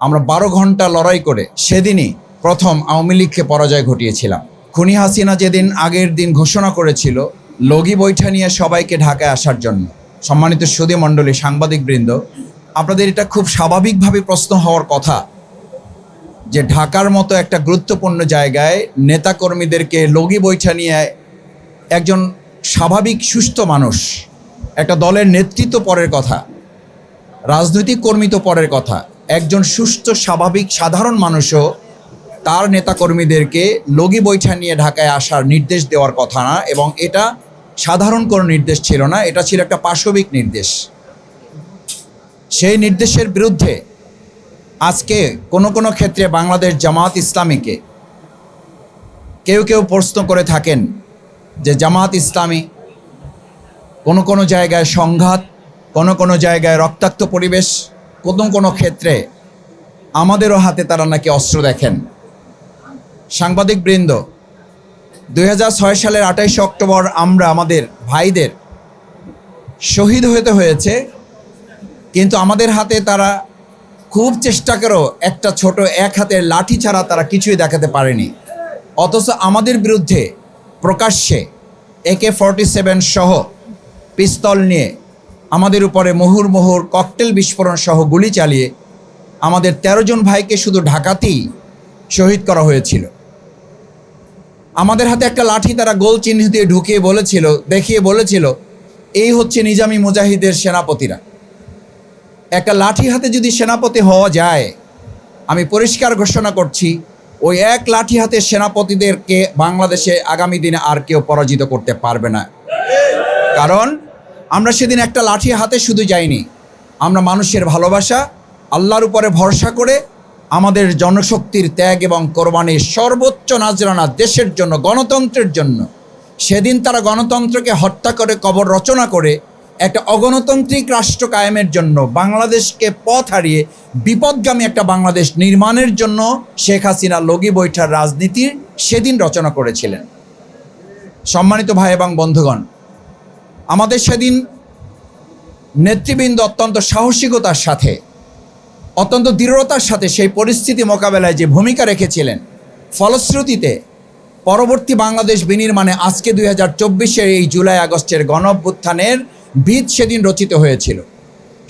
আমরা বারো ঘণ্টা লড়াই করে সেদিনই প্রথম আওয়ামী লীগকে পরাজয় ঘটিয়েছিলাম। খুনি হাসিনা যেদিন আগের দিন ঘোষণা করেছিল, লগি বৈঠা নিয়ে সবাইকে ঢাকায় আসার জন্য। সম্মানিত সুদী মণ্ডলী সাংবাদিকবৃন্দ, আপনাদের এটা খুব স্বাভাবিকভাবে প্রশ্ন হওয়ার কথা যে ঢাকার মতো একটা গুরুত্বপূর্ণ জায়গায় নেতাকর্মীদেরকে লগি বৈঠা নিয়ে একজন স্বাভাবিক, সুস্থ মানুষ, একটা দলের নেতৃত্ব পরের কথা, রাজনৈতিক কর্মী তো পরের কথা একজন সুস্থ, স্বাভাবিক, সাধারণ মানুষও তার নেতাকর্মীদেরকে লগি বৈঠা নিয়ে ঢাকায় আসার নির্দেশ দেওয়ার কথা না এবং এটা সাধারণ কোনো নির্দেশ ছিল না, এটা ছিল একটা পাশবিক নির্দেশ। সেই নির্দেশের বিরুদ্ধে আজকে কোনো কোনো ক্ষেত্রে বাংলাদেশ জামাত ইসলামীকে কেউ কেউ প্রশ্ন করে থাকেন যে জামাত ইসলামী কোনো কোনো জায়গায় সংঘাত, কোনো কোনো জায়গায় রক্তাক্ত পরিবেশ কোনো কোনো ক্ষেত্রে আমাদেরও হাতে তারা নাকি অস্ত্র দেখেন। সাংবাদিক বৃন্দ দু হাজার ছয় সালের আঠাইশে অক্টোবর আমরা আমাদের ভাইদের শহীদ হতে হয়েছে, কিন্তু আমাদের হাতে তারা খুব চেষ্টা করেও একটা ছোট এক হাতের লাঠি ছাড়া তারা কিছুই দেখাতে পারেনি। অথচ আমাদের বিরুদ্ধে প্রকাশ্যে একে ফর্টি সেভেন সহ পিস্তল নিয়ে আমাদের উপরে মুহুর্মুহুর ককটেল বিস্ফোরণ সহ গুলি চালিয়ে আমাদের ১৩ জন ভাইকে শুধু ঢাকাতেই শহীদ করা হয়েছিল। আমাদের হাতে একটা লাঠি তারা গোল চিহ্ন দিয়ে ঢুকিয়ে বলেছিল, দেখিয়ে বলেছিল, এই হচ্ছে নিজামি মুজাহিদের সেনাপতিরা। একটা লাঠি হাতে যদি সেনাপতি হওয়া যায়, আমি পরিষ্কার ঘোষণা করছি, ওই এক লাঠি হাতে সেনাপতিদেরকে বাংলাদেশে আগামী দিনে আর কেউ পরাজিত করতে পারবে না। কারণ আমরা সেদিন একটা লাঠি হাতে শুধু যাইনি। আমরা মানুষের ভালোবাসা, আল্লাহর উপরে ভরসা করে আমাদের জনশক্তির ত্যাগ এবং কোরবানির সর্বোচ্চ নাজরানা দেশের জন্য, গণতন্ত্রের জন্য। সেদিন তারা গণতন্ত্রকে হত্যা করে, কবর রচনা করে একটা অগণতান্ত্রিক রাষ্ট্র কায়েমের জন্য বাংলাদেশকে পথ হারিয়ে বিপদগামী একটা বাংলাদেশ নির্মাণের জন্য শেখ হাসিনা লগি বৈঠার রাজনীতির সেদিন রচনা করেছিলেন। সম্মানিত ভাই এবং বন্ধুগণ আমাদের সেদিন নেতৃবৃন্দ অত্যন্ত সাহসিকতার সাথে, অত্যন্ত দৃঢ়তার সাথে সেই পরিস্থিতি মোকাবেলায় যে ভূমিকা রেখেছিলেন, ফলশ্রুতিতে পরবর্তী বাংলাদেশ বিনির্মাণে আজকে দুই হাজার চব্বিশের এই জুলাই আগস্টের গণ অভ্যুত্থানের ভিত সেদিন রচিত হয়েছিল।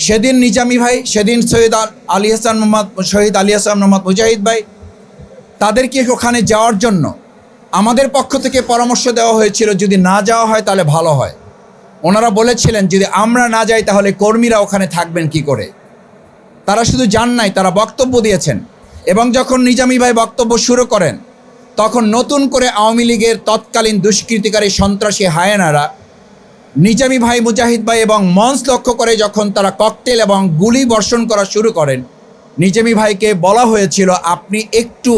সেদিন নিজামি ভাই, সেদিন সৈয়দ আলী হাসান মোহাম্মদ শহীদ আলী হাসান মোহাম্মদ মুজাহিদ ভাই, তাদেরকে ওখানে যাওয়ার জন্য আমাদের পক্ষ থেকে পরামর্শ দেওয়া হয়েছিল, যদি না যাওয়া হয় তাহলে ভালো হয়। ওনারা বলেছিলেন, যদি আমরা না যাই, তাহলে কর্মীরা ওখানে থাকবেন কি করে? তারা শুধু যান নাই, তারা বক্তব্য দিয়েছেন। এবং যখন নিজামী ভাই বক্তব্য শুরু করেন, তখন নতুন করে আওয়ামী লীগের তৎকালীন দুষ্কৃতিকারী সন্ত্রাসী হায়েনারা নিজামী ভাই, মুজাহিদ ভাই এবং মঞ্চ লক্ষ্য করে যখন তারা ককটেল এবং গুলি বর্ষণ করা শুরু করেন, নিজামী ভাইকে বলা হয়েছিল, আপনি একটু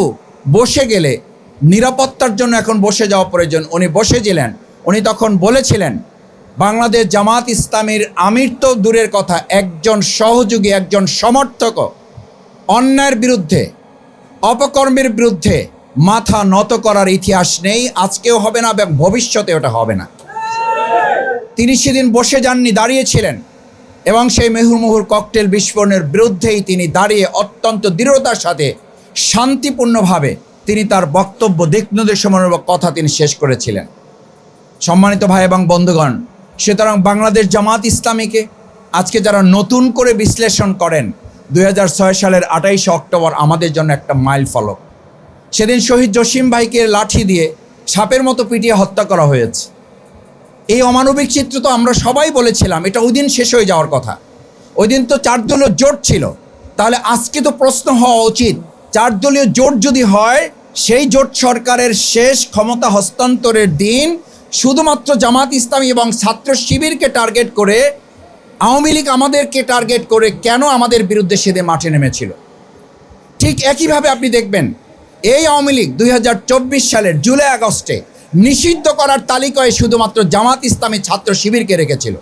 বসে গেলে, নিরাপত্তার জন্য এখন বসে যাওয়া প্রয়োজন। উনি বসেছিলেন উনি তখন বলেছিলেন বাংলাদেশ জামাত ইসলামীর আমির তো দূরের কথা, একজন সহযোগী, একজন সমর্থক। অন্যায়ের বিরুদ্ধে, অপকর্মের বিরুদ্ধে মাথা নত করার ইতিহাস নেই, আজকেও হবে না এবং ভবিষ্যতে ওটা হবে না। তিনি সেদিন বসে যাননি দাঁড়িয়েছিলেন এবং সেই মেহুরমুহুর ককটেল বিস্ফোরণের বিরুদ্ধেই তিনি দাঁড়িয়ে অত্যন্ত দৃঢ়তার সাথে শান্তিপূর্ণভাবে তিনি তার বক্তব্য দিক নির্দেশমূলক কথা তিনি শেষ করেছিলেন। সম্মানিত ভাই এবং বন্ধুগণ সুতরাং বাংলাদেশ জামাত ইসলামীকে আজকে যারা নতুন করে বিশ্লেষণ করেন দু হাজার ছয় সালের আঠাইশে অক্টোবর আমাদের জন্য একটা মাইল ফলক। সেদিন শহীদ জসিম ভাইকে লাঠি দিয়ে সাপের মতো পিটিয়ে হত্যা করা হয়েছে। এই অমানবিক চিত্র তো আমরা সবাই বলেছিলাম, এটা ওই দিন শেষ হয়ে যাওয়ার কথা। ওই দিন তো চার দলীয় জোট ছিল। তাহলে আজকে তো প্রশ্ন হওয়া উচিত, চার দলীয় জোট যদি হয়, সেই জোট সরকারের শেষ ক্ষমতা হস্তান্তরের দিন শুধুমাত্র জামাত ইসলামী এবং ছাত্র শিবিরকে টার্গেট করে আওয়ামী লীগ আমাদেরকে টার্গেট করে কেন আমাদের বিরুদ্ধে সেদে মাঠে নেমেছিল? ঠিক একইভাবে আপনি দেখবেন, এই আওয়ামী লীগ দুই হাজার চব্বিশ সালের জুলাই আগস্টে নিষিদ্ধ করার তালিকায় শুধুমাত্র জামাত ইসলামী ছাত্র শিবিরকে রেখেছিল।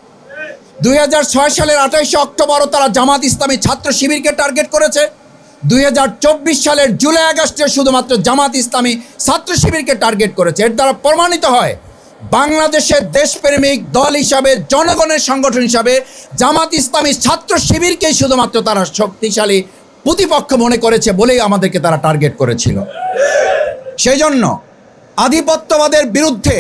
দুই হাজার ছয় সালের আঠাইশে অক্টোবরও তারা জামাত ইসলামী ছাত্র শিবিরকে টার্গেট করেছে। দুই হাজার চব্বিশ সালের জুলাই আগস্টে শুধুমাত্র জামাত ইসলামী ছাত্র শিবিরকে টার্গেট করেছে। এর দ্বারা প্রমাণিত হয় বাংলাদেশের দেশপ্রেমিক দল হিসাবে, জনগণের সংগঠন হিসাবে, জামাত ইসলামী ছাত্র শিবিরকেই শুধুমাত্র তারা শক্তিশালী প্রতিপক্ষ মনে করেছে বলেই আমাদেরকে তারা টার্গেট করেছিল। সেই জন্য আধিপত্যবাদের বিরুদ্ধে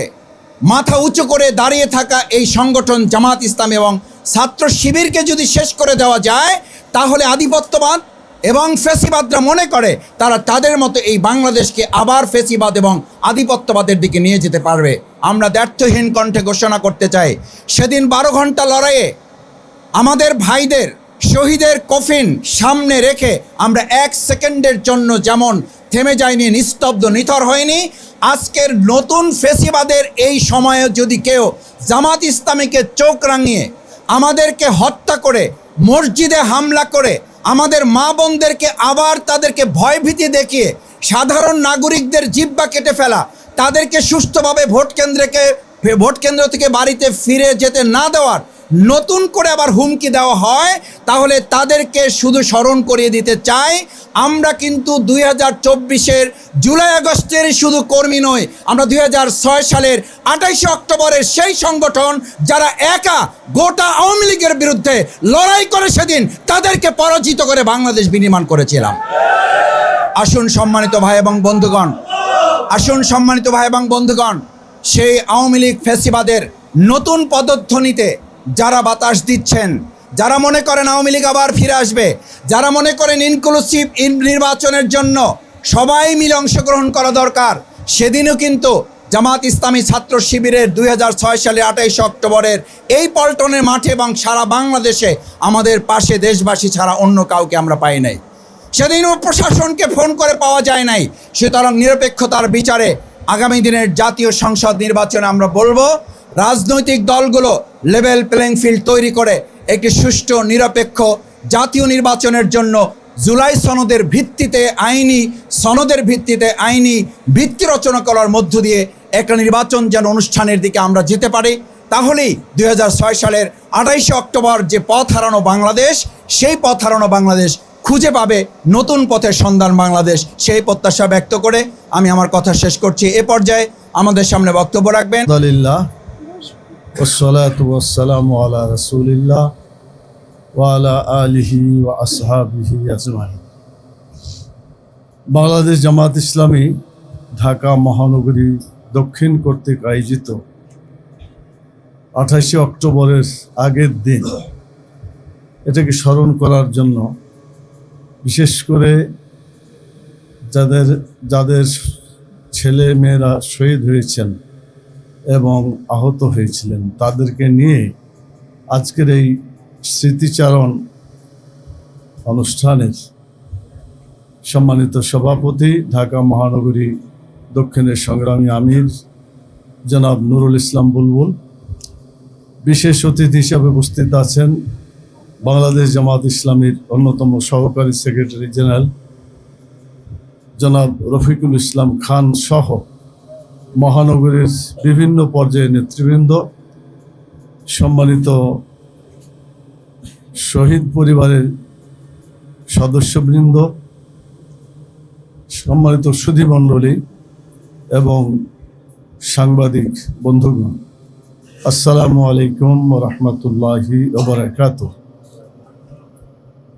মাথা উঁচু করে দাঁড়িয়ে থাকা এই সংগঠন জামাত ইসলাম এবং ছাত্র শিবিরকে যদি শেষ করে দেওয়া যায়, তাহলে আধিপত্যবাদ এবং ফেসিবাদরা মনে করে তারা তাদের মতো এই বাংলাদেশকে আবার ফেসিবাদ এবং আধিপত্যবাদের দিকে নিয়ে যেতে পারবে। আমরা দ্ব্যর্থহীন কণ্ঠে ঘোষণা করতে চাই, সেদিন বারো ঘণ্টা লড়াইয়ে আমাদের ভাইদের শহীদের কফিন সামনে রেখে আমরা এক সেকেন্ডের জন্য যেমন থেমে যায়নি নিস্তব্ধ, নিথর হয়নি আজকের নতুন ফেসিবাদের এই সময়ে যদি কেউ জামাত ইসলামীকে চোখ রাঙিয়ে আমাদেরকে হত্যা করে, মসজিদে হামলা করে আমাদের মা বোনদেরকে আবার তাদেরকে ভয়ভীতি দেখিয়ে সাধারণ নাগরিকদের জিব্বা কেটে ফেলা, তাদেরকে সুস্থভাবে ভোট কেন্দ্রকে ভোট কেন্দ্র থেকে বাড়িতে ফিরে যেতে না দেওয়ার নতুন করে আবার হুমকি দেওয়া হয়, তাহলে তাদেরকে শুধু স্মরণ করিয়ে দিতে চাই। আমরা কিন্তু দুই হাজার চব্বিশের জুলাই আগস্টের শুধু কর্মী নই, আমরা দুই হাজার ছয় সালের আঠাইশে অক্টোবরের সেই সংগঠন যারা একা গোটা আওয়ামী লীগের বিরুদ্ধে লড়াই করে সেদিন তাদেরকে পরাজিত করে বাংলাদেশ বিনির্মাণ করেছিলাম। আসুন সম্মানিত ভাই এবং বন্ধুগণ, আসুন সম্মানিত ভাই এবং বন্ধুগণ, সেই আওয়ামী লীগ ফেসিবাদের নতুন পদধ্বনিতে যারা বাতাস দিচ্ছেন, যারা মনে করেন আওয়ামী লীগ আবার ফিরে আসবে, যারা মনে করেন ইনক্লুসিভ নির্বাচনের জন্য সবাই মিলে অংশগ্রহণ করা দরকার, সেদিনও কিন্তু জামাত ইসলামী ছাত্র শিবিরের দুই হাজার ছয় সালে আঠাইশে অক্টোবরের এই পল্টনের মাঠে এবং সারা বাংলাদেশে আমাদের পাশে দেশবাসী ছাড়া অন্য কাউকে আমরা পাই নাই। সেদিনও প্রশাসনকে ফোন করে পাওয়া যায় নাই। সুতরাং নিরপেক্ষতার বিচারে আগামী দিনের জাতীয় সংসদ নির্বাচনে আমরা বলব রাজনৈতিক দলগুলো লেভেল প্লেইং ফিল্ড তৈরি করে একটি সুষ্ঠু, নিরপেক্ষ জাতীয় নির্বাচনের জন্য জুলাই সনদের ভিত্তিতে আইনি, সনদের ভিত্তিতে আইনি ভিত্তি রচনা করার মধ্য দিয়ে একটা নির্বাচন যেন অনুষ্ঠানের দিকে আমরা যেতে পারি। তাহলেই দুই হাজার ছয় সালের আঠাইশে অক্টোবর যে পথ হারানো বাংলাদেশ, সেই পথ হারানো বাংলাদেশ খুঁজে পাবে নতুন পথের সন্ধান বাংলাদেশ, সেই প্রত্যাশা ব্যক্ত করে আমি আমার কথা শেষ করছি। এ পর্যায়ে আমাদের সামনে বক্তব্য রাখবেন। والصلاة والسلام على رسول الله وعلى آله وأصحابه أجمعين বাংলাদেশ জামাত ইসলামী ঢাকা মহানগরী দক্ষিণ কর্তৃক আয়োজিত আঠাশে অক্টোবরের আগের দিন এটাকে স্মরণ করার জন্য বিশেষ করে যাদের যাদের ছেলে মেয়েরা শহীদ হয়েছেন এবং আহত হয়েছিলেন। তাদেরকে নিয়ে আজকের এই স্মৃতিচারণ অনুষ্ঠানের সম্মানিত সভাপতি, ঢাকা মহানগরী দক্ষিণের সংগ্রামী আমির জনাব নুরুল ইসলাম বুলবুল, বিশেষ অতিথি হিসাবে উপস্থিত আছেন বাংলাদেশ জামাত ইসলামীর অন্যতম সহকারী সেক্রেটারি জেনারেল জনাব রফিকুল ইসলাম খান সহ মহানগরীর বিভিন্ন পর্যায়ের নেতৃবৃন্দ, সম্মানিত শহীদ পরিবারের সদস্যবৃন্দ, সম্মানিত সুধীমণ্ডলী এবং সাংবাদিক বন্ধুগণ, আসসালামু আলাইকুম রহমতুল্লাহি ওবরাকাত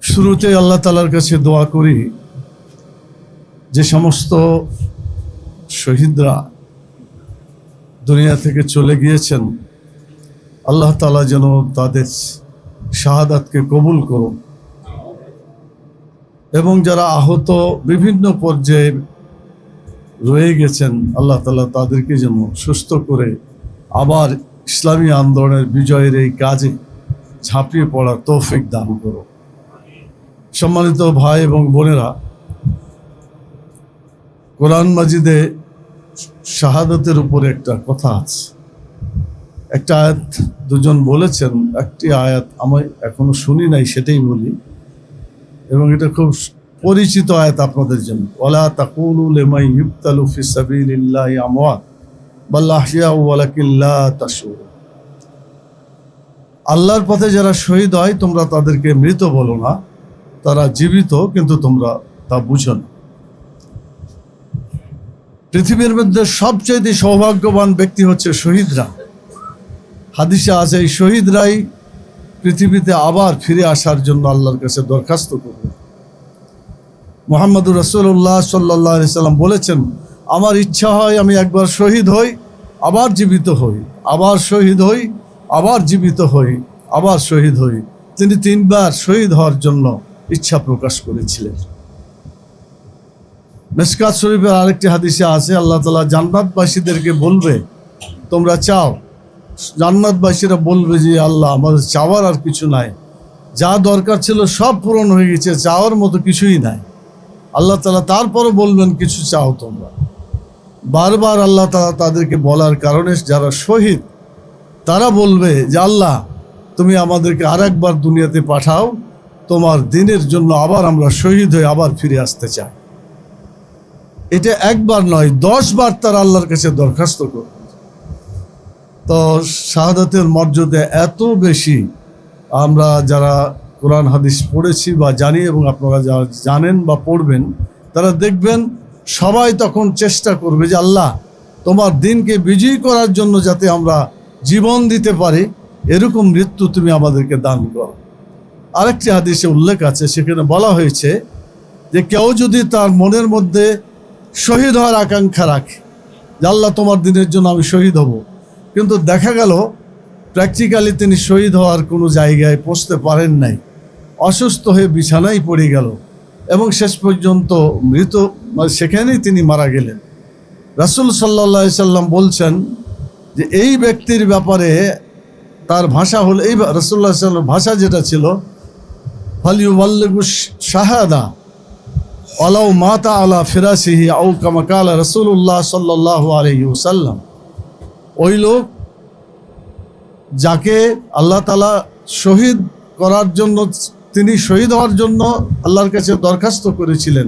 শুরুতে আল্লাহ তালার কাছে দোয়া করি, যে সমস্ত শহীদরা দুনিয়া থেকে চলে গিয়েছেন, আল্লাহ তালা যেন তাদের শাহাদাতকে কবুল করুন। এবং যারা আহত বিভিন্ন পর্যায়ে রয়ে গেছেন, আল্লাহ তালা তাদেরকে যেন সুস্থ করে আবার ইসলামী আন্দোলনের বিজয়ের এই কাজে ঝাঁপিয়ে পড়ার তৌফিক দান করো সম্মানিত ভাই এবং বোনেরা, কোরআন মাজিদে শাহাদতের উপরে একটা কথা আছে। একটা আয়াত দুজন বলেছেন, একটি আয়াত আমি এখনও শুনি নাই, সেটাই বলি। এবং এটা খুব পরিচিত আয়াত আপনাদের জন্য। ওলা তাকুলু আল্লাহর পথে যারা শহীদ হয়, তোমরা তাদেরকে মৃত বলো না। তারা জীবিত, কিন্তু তোমরা তা বুঝো না। পৃথিবীর মধ্যে সবচেয়ে সৌভাগ্যবান ব্যক্তি হচ্ছে শহীদরা হাদিসে আছে, এই শহীদরাই পৃথিবীতে আবার ফিরে আসার জন্য আল্লাহর কাছে দরখাস্ত করবে। মোহাম্মদুর রসুল্লাহ সাল্লাহ সাল্লাম বলেছেন, আমার ইচ্ছা হয় আমি একবার শহীদ হই, আবার জীবিত হই, আবার শহীদ হই, আবার জীবিত হই, আবার শহীদ হই। তিনি তিনবার শহীদ হওয়ার জন্য ইচ্ছা প্রকাশ করেছিলেন। মেসকাত শরীফের আরেকটি হাদিসে আছে, আল্লাহ তালা জান্নাতবাসীদেরকে বলবে, তোমরা চাও? জান্নাতবাসীরা বলবে যে, আল্লাহ, আমাদের চাওয়ার আর কিছু নাই। যা দরকার ছিল সব পূরণ হয়ে গেছে, চাওয়ার মতো কিছুই নাই। আল্লাহ তালা তারপরও বলবেন, কিছু চাও তোমরা? বারবার আল্লাহ তালা তাদেরকে বলার কারণে যারা শহীদ, তারা বলবে যে, আল্লাহ, তুমি আমাদেরকে আর একবার দুনিয়াতে পাঠাও, তোমার দিনের জন্য আবার আমরা শহীদ হয়ে আবার ফিরে আসতে চাই। এটা একবার নয়, দশ বার তারা আল্লাহর কাছে দরখাস্ত করবে তো শাহাদাতের মর্যাদা এত বেশি, আমরা যারা কোরআন, হাদিস পড়েছি বা জানি এবং আপনারা যারা জানেন বা পড়বেন, তারা দেখবেন সবাই তখন চেষ্টা করবে যে, আল্লাহ, তোমার দিনকে বিজয়ী করার জন্য যাতে আমরা জীবন দিতে পারি, এরকম মৃত্যু তুমি আমাদেরকে দান করো। আরেকটি হাদিসে উল্লেখ আছে, সেখানে বলা হয়েছে যে, কেউ যদি তার মনের মধ্যে শহীদ হওয়ার আকাঙ্ক্ষা রাখে যে আল্লাহ তোমার দিনের জন্য আমি শহীদ হব। কিন্তু দেখা গেল প্র্যাকটিক্যালি তিনি শহীদ হওয়ার কোনো জায়গায় পৌঁছতে পারেন নাই। অসুস্থ হয়ে বিছানায় পড়ে গেল এবং শেষ পর্যন্ত মৃত মানে সেখানেই তিনি মারা গেলেন। রাসুল সাল্লা সাল্লাম বলছেন যে, এই ব্যক্তির ব্যাপারে তার ভাষা হল, এই রসুল্লাহ সাল্লাম ভাষা যেটা ছিল ফালিউ মাল্লেগু শাহাদা। আলাউ মাতা আলা ফিরাসিহি আউ কামাকাল রসুল্লাহ সাল্লাহ আলহি সাল্লাম ওই লোক যাকে আল্লাহ তালা শহীদ করার জন্য, তিনি শহীদ হওয়ার জন্য আল্লাহর কাছে দরখাস্ত করেছিলেন।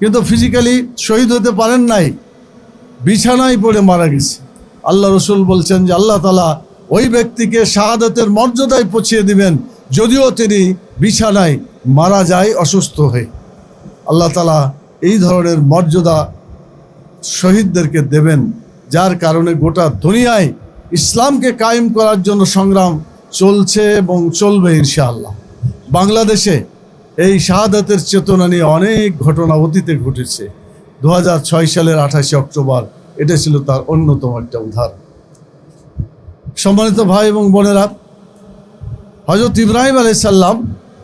কিন্তু ফিজিক্যালি শহীদ হতে পারেন নাই, বিছানায় পড়ে মারা গেছে। আল্লাহ রসুল বলছেন যে আল্লাহ তালা ওই ব্যক্তিকে শাহাদতের মর্যাদায় পৌঁছিয়ে দিবেন, যদিও তিনি বিছানায় মারা যায় অসুস্থ হয়ে। আল্লাহ তালা এই ধরনের মর্যাদা শহীদদেরকে দেবেন, যার কারণে গোটা দুনিয়ায় ইসলামকে কায়েম করার জন্য সংগ্রাম চলছে এবং চলবে ইনশাআল্লাহ। বাংলাদেশে এই শাহাদাতের চেতনা নিয়ে অনেক ঘটনা অতীতে ঘটেছে। দু হাজার ছয় সালের আঠাশে অক্টোবর, এটা ছিল তার অন্যতম একটা উদাহরণ। সম্মানিত ভাই এবং বোনেরা হজরত ইব্রাহিম আলাইসাল্লাম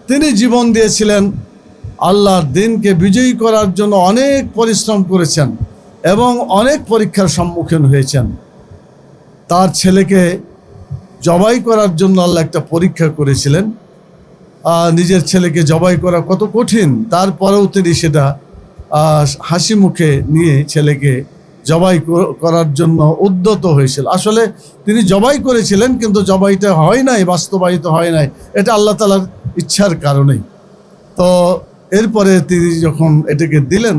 তিনি জীবন দিয়েছিলেন আল্লাহর দিনকে বিজয়ী করার জন্য অনেক পরিশ্রম করেছেন এবং অনেক পরীক্ষার সম্মুখীন হয়েছেন। তার ছেলেকে জবাই করার জন্য আল্লাহ একটা পরীক্ষা করেছিলেন। নিজের ছেলেকে জবাই করা কত কঠিন, তারপরেও তিনি সেটা হাসি মুখে নিয়ে ছেলেকে জবাই করার জন্য উদ্যত হয়েছিল। আসলে তিনি জবাই করেছিলেন, কিন্তু জবাইটা হয় নাই, বাস্তবায়িত হয় নাই। এটা আল্লাহ তালার ইচ্ছার কারণেই। তো এরপরে তিনি যখন এটাকে দিলেন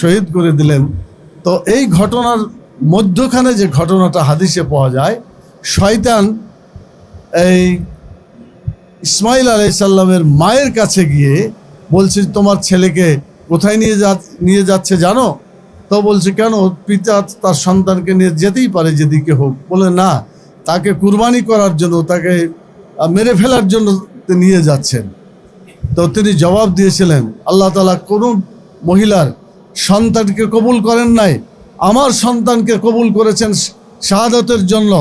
শহীদ করে দিলেন, তো এই ঘটনার মধ্যখানে যে ঘটনাটা হাদিসে পাওয়া যায়, শয়তান এই ইসমাইল আলাইসাল্লামের মায়ের কাছে গিয়ে বলছে, তোমার ছেলেকে কোথায় নিয়ে যা, নিয়ে যাচ্ছে জানো? তো বলছে, কেন? পিতা তার সন্তানকে নিয়ে যেতেই পারে যেদিকে হোক। বলে, না, তাকে কুরবানি করার জন্য, তাকে মেরে ফেলার জন্য নিয়ে যাচ্ছেন। তো তিনি জবাব দিয়েছিলেন, আল্লাহ তালা কোনো মহিলার সন্তানকে কবুল করেন নাই। আমার সন্তানকে কবুল করেছেন শাহাদতের জন্য।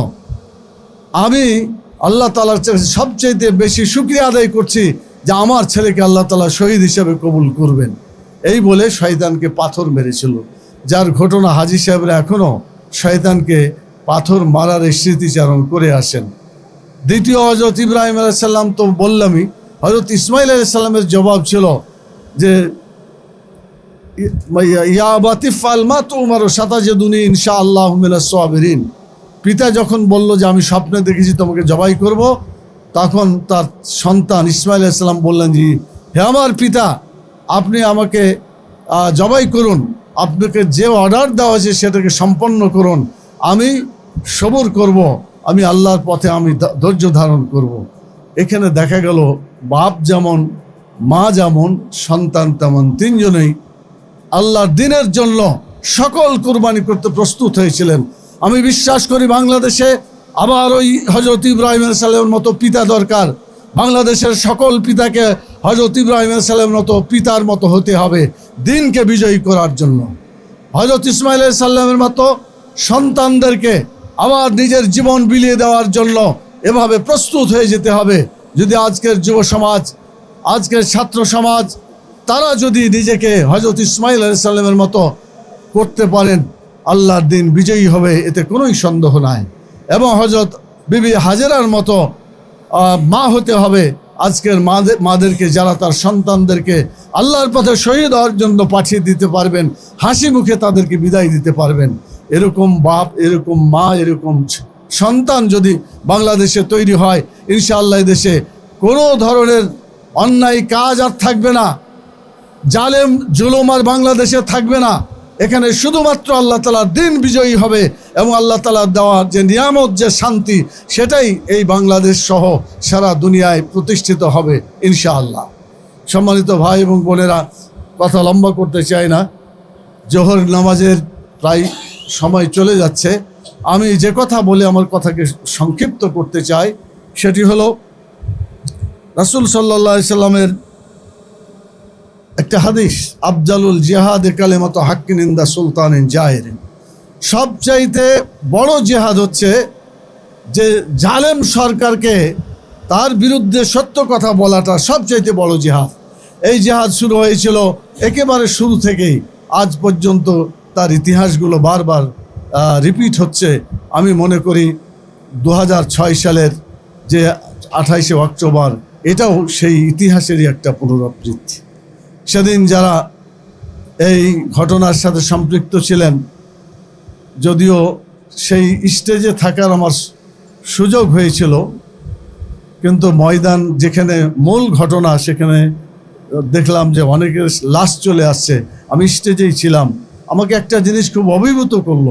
আমি আল্লাহ তালার সবচেয়ে বেশি শুক্রিয়া আদায় করছি যে আমার ছেলেকে আল্লাহ তালা শহীদ হিসেবে কবুল করবেন। এই বলে শয়তানকে পাথর মেরেছিল, যার ঘটনা হাজি সাহেবরা এখনও শয়তানকে পাথর মারার স্মৃতিচারণ করে আসেন। দ্বিতীয় হজরত ইব্রাহিম আলাইসাল্লাম তো বললামই হজরত ইসমাইল আলাইসাল্লামের জবাব ছিল যে ইয়া বাতিফ আলমা তো উমার সাতাজেদুনি ইনশা আল্লাহ সাবিরিন। পিতা যখন বলল যে, আমি স্বপ্নে দেখেছি তোমাকে জবাই করব, তখন তার সন্তান ইসমাইল ইসলাম বললেন যে, হে আমার পিতা, আপনি আমাকে জবাই করুন। আপনাকে যে অর্ডার দেওয়া হয়েছে সেটাকে সম্পন্ন করুন। আমি সবর করব। আমি আল্লাহর পথে আমি ধৈর্য ধারণ করব। এখানে দেখা গেল বাপ যেমন, মা যেমন, সন্তান তেমন, তিনজনেই আল্লাহর দিনের জন্য সকল কুরবানি করতে প্রস্তুত হয়েছিলেন। আমি বিশ্বাস করি বাংলাদেশে আবার ওই হজরত ইব্রাহিম সাল্লামের মতো পিতা দরকার। বাংলাদেশের সকল পিতাকে হজরত ইব্রাহিম সাল্লামের মতো পিতার মতো হতে হবে, দিনকে বিজয়ী করার জন্য। হজরত ইসমাইল সাল্লামের মতো সন্তানদেরকে আবার নিজের জীবন বিলিয়ে দেওয়ার জন্য এভাবে প্রস্তুত হয়ে যেতে হবে। যদি আজকের যুব সমাজ, আজকের ছাত্র সমাজ, তারা যদি নিজেকে হজরত ইসমাইল সাল্লামের মতো করতে পারেন, আল্লাহর দিন বিজয়ী হবে, এতে কোনোই সন্দেহ নাই। এবং হজরত বিবি হাজেরার মতো মা হতে হবে, আজকের মাদের মাদেরকে যারা তার সন্তানদেরকে আল্লাহর পথে শহীদ হওয়ার জন্য পাঠিয়ে দিতে পারবেন, হাসি মুখে তাদেরকে বিদায় দিতে পারবেন। এরকম বাপ, এরকম মা, এরকম সন্তান যদি বাংলাদেশে তৈরি হয়, ইনশাআল্লাহ দেশে কোনো ধরনের অন্যায় কাজ আর থাকবে না। জালেম জুলুম আর বাংলাদেশে থাকবে না। এখানে শুধুমাত্র আল্লাহ তালার দিন বিজয়ী হবে এবং আল্লাহ তালার দেওয়া যে নিয়ামত, যে শান্তি, সেটাই এই বাংলাদেশ সহ সারা দুনিয়ায় প্রতিষ্ঠিত হবে, ইনশাআল্লাহ। সম্মানিত ভাই এবং বোনেরা, কথা লম্বা করতে চাই না। জোহর নামাজের প্রায় সময় চলে যাচ্ছে। আমি যে কথা বলে আমার কথাকে সংক্ষিপ্ত করতে চাই, সেটি হলো, রাসূল সাল্লাহ সাল্লামের একটা হাদিস, আফজালুল জিহাদ কালেমত হাক্কিনিন্দা সুলতানিন জাহেরিন সবচাইতে বড় জেহাদ হচ্ছে যে জালেম সরকারকে তার বিরুদ্ধে সত্য কথা বলাটা সবচাইতে বড় জেহাদ। এই জেহাদ শুরু হয়েছিল একেবারে শুরু থেকেই, আজ পর্যন্ত তার ইতিহাসগুলো বারবার রিপিট হচ্ছে। আমি মনে করি দু হাজার ছয় সালের যে আঠাইশে অক্টোবর, এটাও সেই ইতিহাসেরই একটা পুনরাবৃত্তি। সেদিন যারা এই ঘটনার সাথে সম্পৃক্ত ছিলেন, যদিও সেই স্টেজে থাকার আমার সুযোগ হয়েছিল, কিন্তু ময়দান যেখানে মূল ঘটনা, সেখানে দেখলাম যে অনেকের লাশ চলে আসছে। আমি স্টেজেই ছিলাম। আমাকে একটা জিনিস খুব অভিভূত করল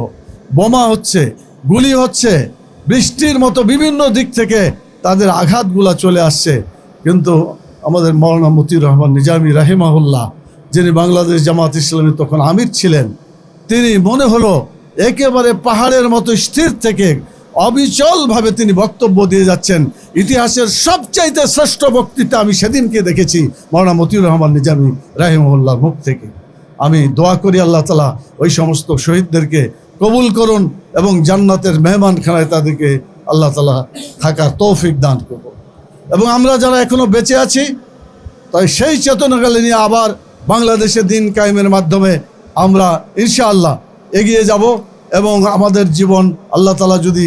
বোমা হচ্ছে, গুলি হচ্ছে, বৃষ্টির মতো বিভিন্ন দিক থেকে তাদের আঘাতগুলা চলে আসছে। কিন্তু আমাদের মৌলানা মতিউর রহমান নিজামী রাহিমাহুল্লাহ, যিনি বাংলাদেশ জামাত ইসলামী তখন আমির ছিলেন, তিনি মনে হলো একেবারে পাহাড়ের মতো স্থির থেকে অবিচলভাবে তিনি বক্তব্য দিয়ে যাচ্ছেন। ইতিহাসের সবচাইতে শ্রেষ্ঠ বক্তৃতা আমি সেদিনকে দেখেছি মৌলানা মতিউর রহমান নিজামী রাহিমুল্লাহর মুখ থেকে। আমি দোয়া করি আল্লাহ তালা ওই সমস্ত শহীদদেরকে কবুল করুন এবং জান্নাতের মেহমানখানায় তাদেরকে আল্লাহ তালা থাকার তৌফিক দান করুন। এবং আমরা যারা এখনও বেঁচে আছি, তাই সেই চেতনাকালে নিয়ে আবার বাংলাদেশে দিন কায়েমের মাধ্যমে আমরা ইনশাআল্লাহ এগিয়ে যাব এবং আমাদের জীবন আল্লাহ তালা যদি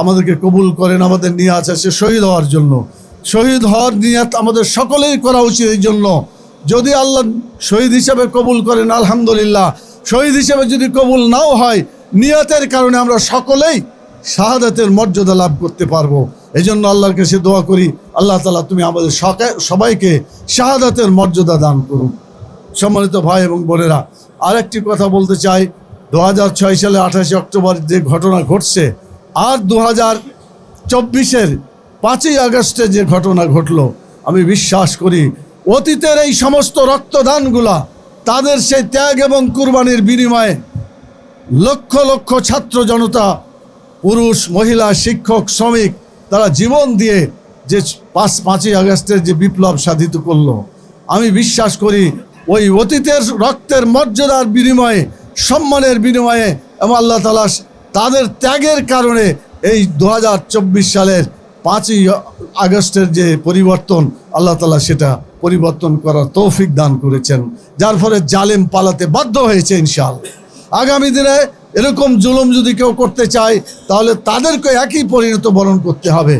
আমাদেরকে কবুল করেন, আমাদের নিয়ে আছে সে শহীদ হওয়ার জন্য। শহীদ হওয়ার নিয়াত আমাদের সকলেই করা উচিত এই জন্য। যদি আল্লাহ শহীদ হিসেবে কবুল করেন, আলহামদুলিল্লাহ। শহীদ হিসেবে যদি কবুল নাও হয় নিয়তের কারণে আমরা সকলেই শাহাদাতের মর্যাদা লাভ করতে পারব। এই জন্য আল্লাহর কাছে দোয়া করি, আল্লাহ তালা তুমি আমাদের সবাইকে শাহাদাতের মর্যাদা দান করুন। সম্মানিত ভাই এবং বোনেরা, আরেকটি কথা বলতে চাই। দু হাজার ছয় সালে আঠাশে অক্টোবর যে ঘটনা ঘটছে, আর দু হাজার চব্বিশের পাঁচই আগস্টে যে ঘটনা ঘটলো, আমি বিশ্বাস করি অতীতের এই সমস্ত রক্তদানগুলা তাদের সেই ত্যাগ এবং কুরবানির বিনিময়ে লক্ষ লক্ষ ছাত্র জনতা, পুরুষ, মহিলা, শিক্ষক, শ্রমিক, তারা জীবন দিয়ে যে পাঁচ, পাঁচই আগস্টের যে বিপ্লব সাধিত করল। আমি বিশ্বাস করি ওই অতীতের রক্তের মর্যাদার বিনিময়ে, সম্মানের বিনিময়ে এবং আল্লাহ তালা তাদের ত্যাগের কারণে এই দু হাজার চব্বিশ সালের পাঁচই আগস্টের যে পরিবর্তন, আল্লাহ তালা সেটা পরিবর্তন করার তৌফিক দান করেছেন। যার ফলে জালেম পালাতে বাধ্য হয়েছে ইনশাআল্লাহ। আগামী দিনে এরকম জুলুম যদি কেউ করতে চায়, তাহলে তাদেরকে একই পরিণত বরণ করতে হবে।